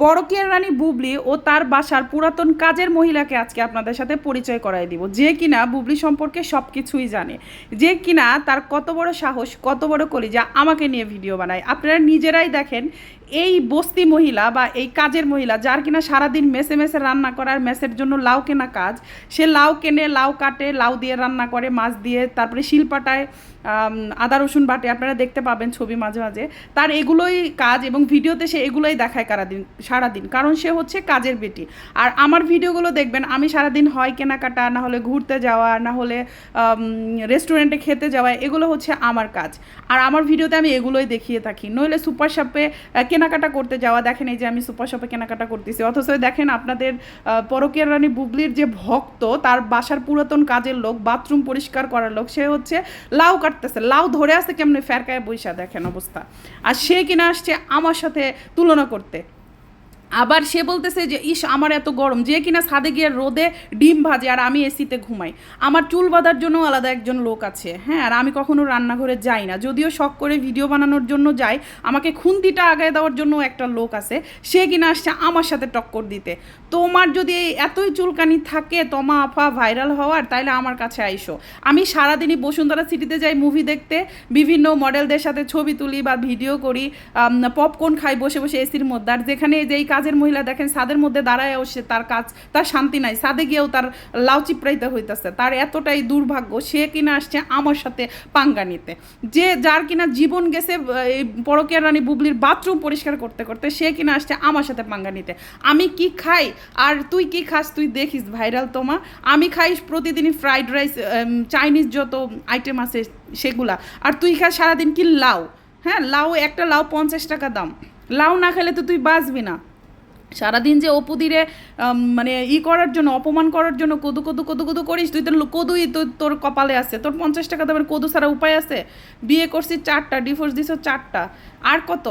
পরকীয়ার রানী বুবলি ও তার বাসার পুরাতন কাজের মহিলাকে আজকে আপনাদের সাথে পরিচয় করাই দিব। যে কিনা বুবলি সম্পর্কে সব কিছুই জানে। যে কিনা তার কত বড় সাহস কত বড় কলিজা আমাকে নিয়ে ভিডিও বানায়। আপনারা নিজেরাই দেখেন এই বস্তি মহিলা বা এই কাজের মহিলা যার কিনা সারাদিন মেসে মেসে রান্না করার মেসের জন্য লাউ কেনা কাজ সে লাউ কেনে লাউ কাটে লাউ দিয়ে রান্না করে মাছ দিয়ে তারপরে শিলপাটায় আম, আদা রসুন বাটে আপনারা দেখতে পাবেন ছবি মাঝে মাঝে। তার এগুলোই কাজ এবং ভিডিওতে সে এগুলোই দেখায় সারাদিন সারাদিন। কারণ সে হচ্ছে কাজের বেটি। আর আমার ভিডিওগুলো দেখবেন আমি সারাদিন হয় কেনাকাটা না হলে ঘুরতে যাওয়া না হলে রেস্টুরেন্টে খেতে যাওয়া এগুলো হচ্ছে আমার কাজ। আর আমার ভিডিওতে আমি এগুলোই দেখিয়ে থাকি। নইলে সুপার শপে কেনাকাটা করতে যাওয়া দেখেন এই যে আমি সুপার শপে কেনাকাটা করতেছি। অথচ দেখেন আপনাদের আহ, রানী বুবলির যে ভক্ত তার বাসার পুরাতন কাজের লোক বাথরুম পরিষ্কার করার লোক সে হচ্ছে লাউ কাটতেছে লাউ ধরে আসতে কেমনি ফেরকায় বৈশা দেখেন অবস্থা। আর সে কিনা আসছে আমার সাথে তুলনা করতে। আবার সে বলতেছে যে, ইস, আমার এত গরম। যে কিনা ছাদে গিয়ে রোদে ডিম ভাজে আর আমি এসিতে ঘুমাই। আমার চুল বাঁধার জন্য আলাদা একজন লোক আছে হ্যাঁ? আর আমি কখনো রান্নাঘরে যাই না। যদিও শখ করে ভিডিও বানানোর জন্য যাই, আমাকে খুন্তিটা আগায় দেওয়ার জন্য একটা লোক আছে। সে কিনা আসছে আমার সাথে টক্কর দিতে। তোমার যদি এতই চুলকানি থাকে, তমা, আফা, ভাইরাল হওয়ার, তাইলে আমার কাছে আইসো। আমি সারাদিনই বসুন্ধরা সিটিতে যাই মুভি দেখতে। বিভিন্ন মডেলদের সাথে ছবি তুলি বা ভিডিও করি। পপকর্ন খাই বসে বসে এসির মধ্যে। আর যেখানে যেই কাজের মহিলা দেখেন ছাদের মধ্যে দাঁড়ায় সে তার কাজ, তার শান্তি নাই। সাদে গিয়েও তার লাউ চিপড়াইতে হইতেছে। তার এতটাই দুর্ভাগ্য, সে কিনা আসছে আমার সাথে পাঙ্গা নিতে। যে যার কিনা জীবন গেছে এই পরকীয়া রানী বুবলির বাথরুম পরিষ্কার করতে করতে, সে কিনা আসছে আমার সাথে পাঙ্গা নিতে। আমি কি খাই? আর তুই কি খাস? তুই দেখিস ভাইরাল তোমা। আমি খাই প্রতিদিনই ফ্রাইড রাইস চাইনিজ যত আইটেম আছে সেগুলা। আর তুই খাস সারাদিন কি লাউ? হ্যাঁ লাউ, একটা লাউ পঞ্চাশ টাকা দাম। লাউ না খেলে তো তুই বাঁচবি না। সারাদিন যে অপুদিরে মানে ই করার জন্য, অপমান করার জন্য কদু কদু কদু কদু করিস, তুই তোর কদুই তো তোর কপালে আছে। তোর পঞ্চাশ টাকা দেবেন কদু সারা উপায় আছে? বিয়ে করছিস চারটা ডিভোর্স দিছ চারটা। আর কত?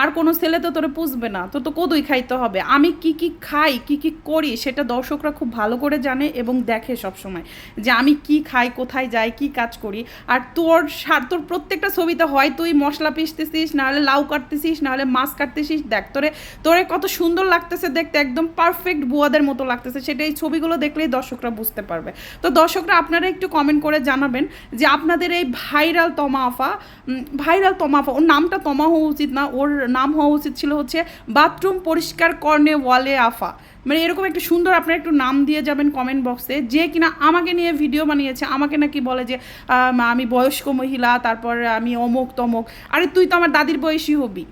আর কোনো ছেলে তো তোরে পুষবে না। তো তো কদুই খাইতে হবে। আমি কি কি খাই, কি কি করি, সেটা দর্শকরা খুব ভালো করে জানে এবং দেখে সব সময় যে আমি কি খাই, কোথায় যাই, কি কাজ করি। আর তোর সার তোর প্রত্যেকটা ছবিতে হয়, তুই মশলা পিসতেছিস নাহলে লাউ কাটতেছিস, নাহলে মাছ কাটতেছিস। দেখ, তোরে তোরে কত সুন্দর লাগতেছে দেখতে, একদম পারফেক্ট বুয়াদের মতো লাগতেছে। সেটা এই ছবিগুলো দেখলেই দর্শকরা বুঝতে পারবে। তো দর্শকরা, আপনারা একটু কমেন্ট করে জানাবেন যে আপনাদের এই ভাইরাল তমাফা ভাইরাল তমাফা, ওর নামটা তমা হওয়া উচিত না, ওর নাম হওয়া উচিত ছিল হচ্ছে বাথরুম পরিষ্কার কর্নে ওয়ালে আফা। মানে এরকম একটু সুন্দর আপনারা একটু নাম দিয়ে যাবেন কমেন্ট বক্সে যে কিনা আমাকে নিয়ে ভিডিও বানিয়েছে, আমাকে নাকি বলে যে, আমি বয়স্ক মহিলা, তারপর আমি অমুক তমুক। আরে তুই তো আমার দাদির বয়সী হবি।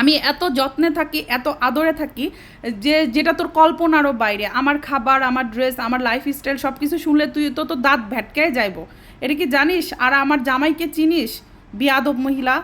আমি এত যত্নে থাকি, এত আদরে থাকি, যে যেটা তোর কল্পনারও বাইরে। আমার খাবার, আমার ড্রেস আমার লাইফ স্টাইল সব কিছু শুনলে তুই তো তোর দাঁত ভ্যাটকায় যাইবো। এটা কি জানিস? আর আমার জামাইকে চিনিস? বিয়াদব মহিলা।